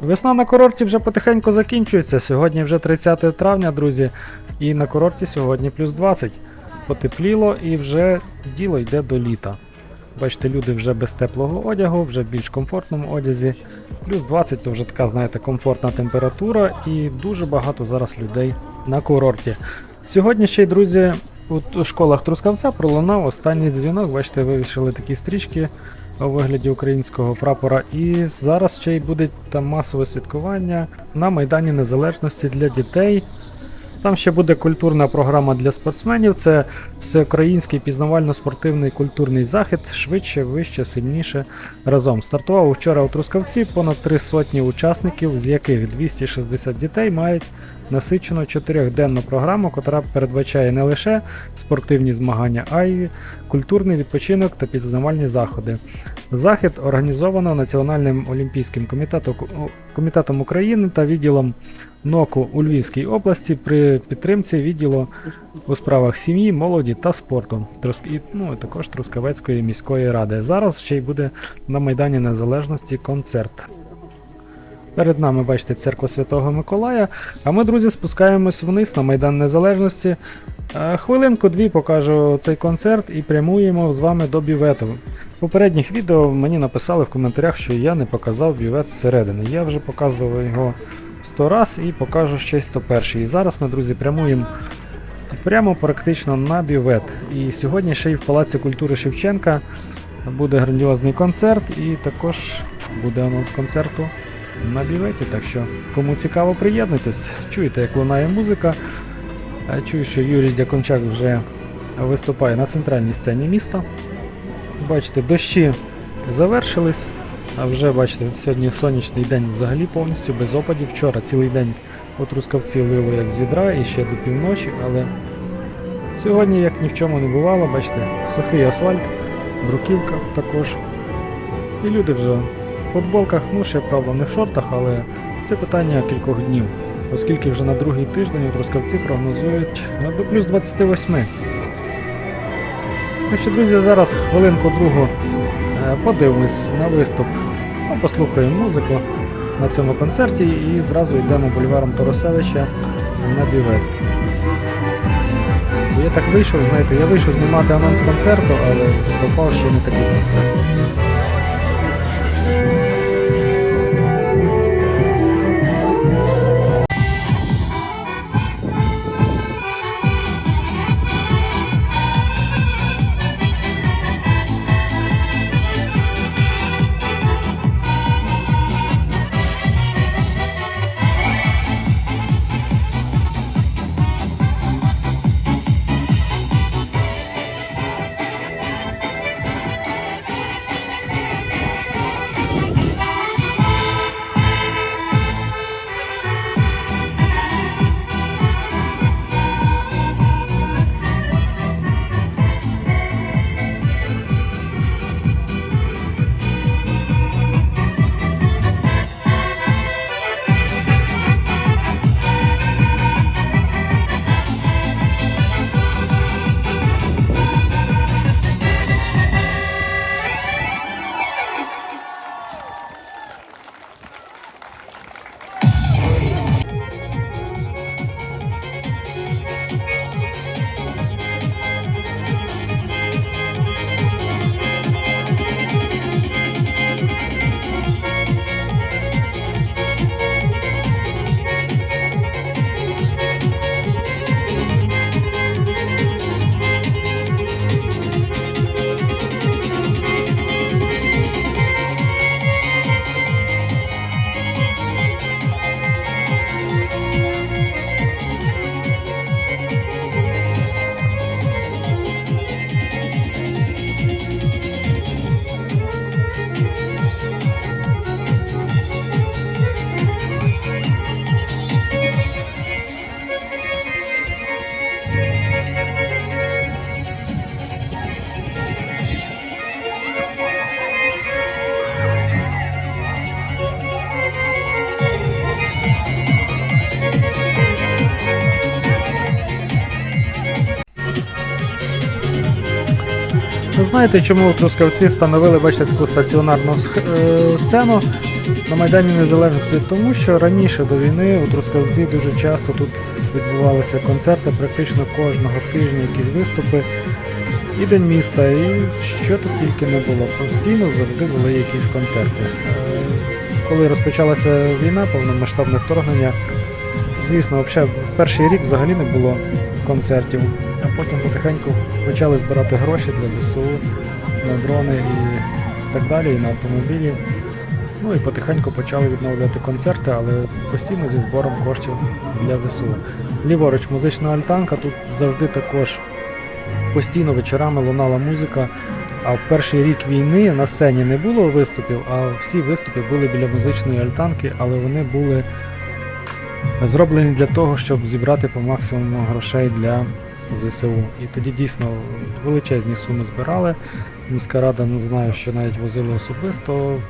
Весна на курорті вже потихеньку закінчується. Сьогодні вже 30 травня, друзі, і на курорті сьогодні плюс 20. Потепліло і вже діло йде до літа. Бачите, люди вже без теплого одягу, вже в більш комфортному одязі. Плюс 20 це вже така, знаєте, комфортна температура і дуже багато зараз людей на курорті. Сьогодні ще й, друзі, у школах Трускавця пролунав останній дзвінок. Бачите, вивішили такі стрічки у вигляді українського прапора. І зараз ще й буде там масове святкування на Майдані Незалежності для дітей. Там ще буде культурна програма для спортсменів. Це всеукраїнський пізнавально-спортивний культурний захід швидше, вище, сильніше разом. Стартував вчора у Трускавці понад три сотні учасників, з яких 260 дітей мають насичену чотирьохденну програму, яка передбачає не лише спортивні змагання, а й культурний відпочинок та пізнавальні заходи. Захід організовано Національним олімпійським комітетом, України та відділом НОКу у Львівській області при підтримці відділу у справах сім'ї, молоді та спорту. І, ну, і також Трускавецької міської ради. Зараз ще й буде на Майдані Незалежності концерт. Перед нами, бачите, церква Святого Миколая. А ми, друзі, спускаємось вниз на Майдан Незалежності. Е, Хвилинку-дві покажу цей концерт і прямуємо з вами до бювету. В попередніх відео мені написали в коментарях, що я не показав бювет зсередини. Я вже показував його 100 раз і покажу ще й 101. І зараз ми, друзі, прямуємо прямо практично на бювет. І сьогодні ще й в Палаці культури Шевченка буде грандіозний концерт, і також буде анонс концерту на бюветі. Так що, кому цікаво, приєднуйтесь. Чуєте, як лунає музика. Чую, що Юрій Дякончак вже виступає на центральній сцені міста. Бачите, дощі завершились. А вже бачите, сьогодні сонячний день взагалі повністю без опадів. Вчора цілий день у Трускавці лило як з відра і ще до півночі, але сьогодні, як ні в чому не бувало, бачите, сухий асфальт, бруківка також. І люди вже футболках, ну ще правда не в шортах, але це питання кількох днів, оскільки вже на другий тиждень Трускавці прогнозують ну, до плюс 28. Ну що, друзі, зараз хвилинку другу е, подивимось на виступ, ну, послухаємо музику на цьому концерті і зразу йдемо бульваром Торосевича на бювет. Бо Я так вийшов, знаєте, я вийшов знімати анонс концерту, але попав ще не такий концерт. Ви знаєте, чому у Трускавці встановили, бачите, таку стаціонарну е, сцену? на Майдані Незалежності, тому що раніше до війни у Трускавці дуже часто тут відбувалися концерти, практично кожного тижня якісь виступи. І День міста, і що тут тільки не було. Постійно завжди були якісь концерти. Е, Коли розпочалася війна, повномасштабне вторгнення, звісно, взагалі, перший рік взагалі не було концертів, потім потихеньку почали збирати гроші для ЗСУ на дрони і так далі, і на автомобілі. Ну і потихеньку почали відновлювати концерти, але постійно зі збором коштів для ЗСУ. Ліворуч музична альтанка, тут завжди також постійно вечорами лунала музика. А в перший рік війни на сцені не було виступів, а всі виступи були біля музичної альтанки, але вони були зроблені для того, щоб зібрати по максимуму грошей для ЗСУ. І тоді дійсно величезні суми збирали. Міська рада не знаю, що навіть возили особисто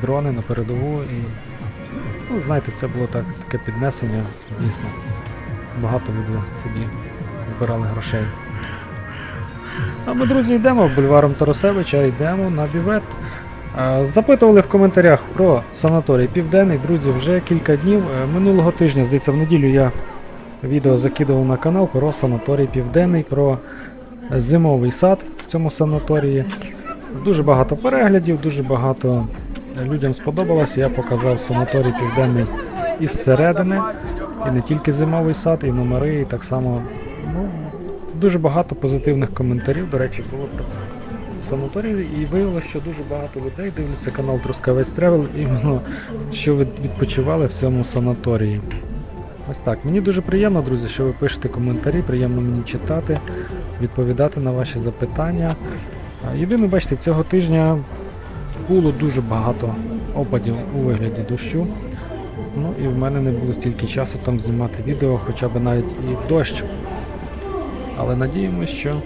дрони на передову. І, ну, знаєте, це було так, таке піднесення, дійсно. Багато люди тоді збирали грошей. А ми, друзі, йдемо бульваром Тарасевича, йдемо на бівет. Запитували в коментарях про санаторій Південний. Друзі, вже кілька днів. Е, Минулого тижня, здається, в неділю я відео закидував на канал про санаторій Південний, про зимовий сад в цьому санаторії. Дуже багато переглядів, дуже багато людям сподобалось. Я показав санаторій Південний із середини. І не тільки зимовий сад, і номери, і так само. Ну, дуже багато позитивних коментарів, до речі, було про це. Санаторій, і виявилося, що дуже багато людей дивляться канал Трускавець Тревел, іменно що відпочивали в цьому санаторії. Ось так. Мені дуже приємно, друзі, що ви пишете коментарі, приємно мені читати, відповідати на ваші запитання. Єдине, бачите, цього тижня було дуже багато опадів у вигляді дощу. Ну і в мене не було стільки часу там знімати відео, хоча б навіть і в дощ. Але надіємося, що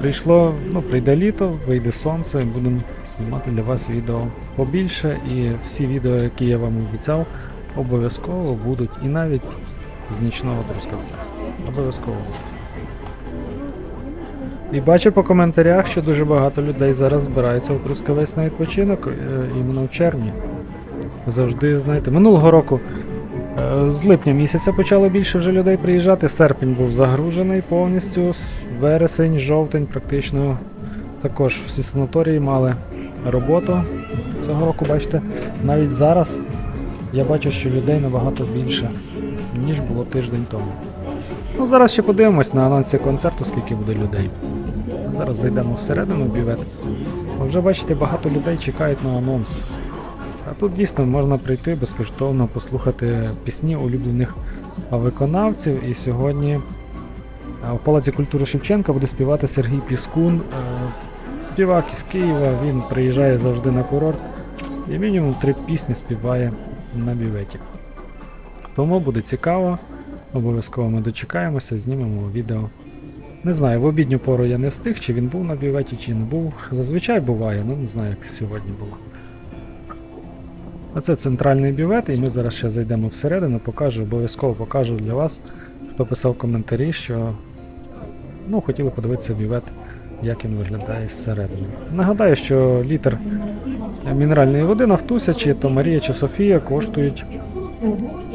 прийшло, ну, прийде літо, вийде сонце, і будемо знімати для вас відео побільше. І всі відео, які я вам обіцяв, обов'язково будуть і навіть з нічного трускавця. Обов'язково. І бачу по коментарях, що дуже багато людей зараз збираються у Трускавець на відпочинок е, іменно в червні. Завжди, знаєте, минулого року е, з липня місяця почало більше вже людей приїжджати. Серпень був загружений повністю. Вересень, жовтень практично також всі санаторії мали роботу цього року, бачите. Навіть зараз я бачу, що людей набагато більше, ніж було тиждень тому. Ну, зараз ще подивимось на анонсі концерту, скільки буде людей. Зараз зайдемо всередину бівет. Бо Вже бачите, багато людей чекають на анонс. А тут дійсно можна прийти безкоштовно послухати пісні улюблених виконавців. І сьогодні в Палаці культури Шевченка буде співати Сергій Піскун. Співак із Києва, він приїжджає завжди на курорт і мінімум три пісні співає на біветі. Тому буде цікаво. Обов'язково ми дочекаємося, знімемо відео. Не знаю, в обідню пору я не встиг, чи він був на біветі, чи не був. Зазвичай буває, ну не знаю, як сьогодні було. Оце центральний бювет, і ми зараз ще зайдемо всередину, покажу, обов'язково покажу для вас, хто писав коментарі, що ну, хотіли подивитися бювет, як він виглядає зсередини. Нагадаю, що літр мінеральної води на втусячі, то Марія, чи Софія коштують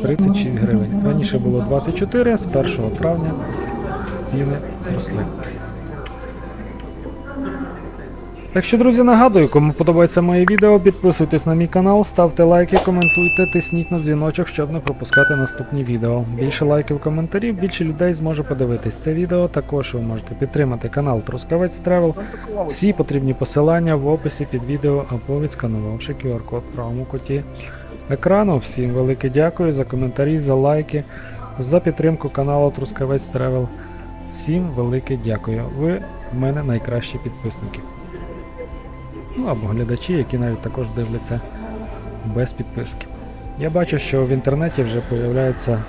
36 гривень. Раніше було 24, з 1 травня ціни зросли. Так що, друзі, нагадую, кому подобається моє відео, підписуйтесь на мій канал, ставте лайки, коментуйте, тисніть на дзвіночок, щоб не пропускати наступні відео. Більше лайків, коментарів, більше людей зможе подивитись це відео. Також ви можете підтримати канал Трускавець Тревел. Всі потрібні посилання в описі під відео або відсканувавши QR-код в правому куті екрану. Всім велике дякую за коментарі, за лайки, за підтримку каналу Трускавець Тревел. Всім велике дякую. Ви в мене найкращі підписники. Ну або глядачі, які навіть також дивляться без підписки. Я бачу, що в інтернеті вже появляються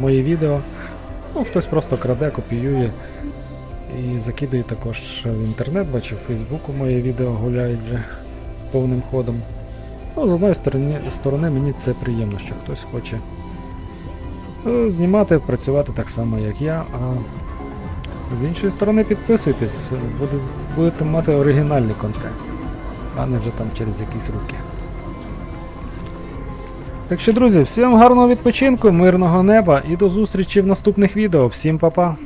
мої відео. Ну, хтось просто краде, копіює і закидає також в інтернет, бачу, в Фейсбуку моє відео гуляють вже повним ходом. Ну, з одної сторони, сторони мені це приємно, що хтось хоче е, знімати, працювати так само, як я. А з іншої сторони, підписуйтесь, будете мати оригінальний контент, а не вже там через якісь руки. Так що, друзі, всім гарного відпочинку, мирного неба і до зустрічі в наступних відео. Всім па-па!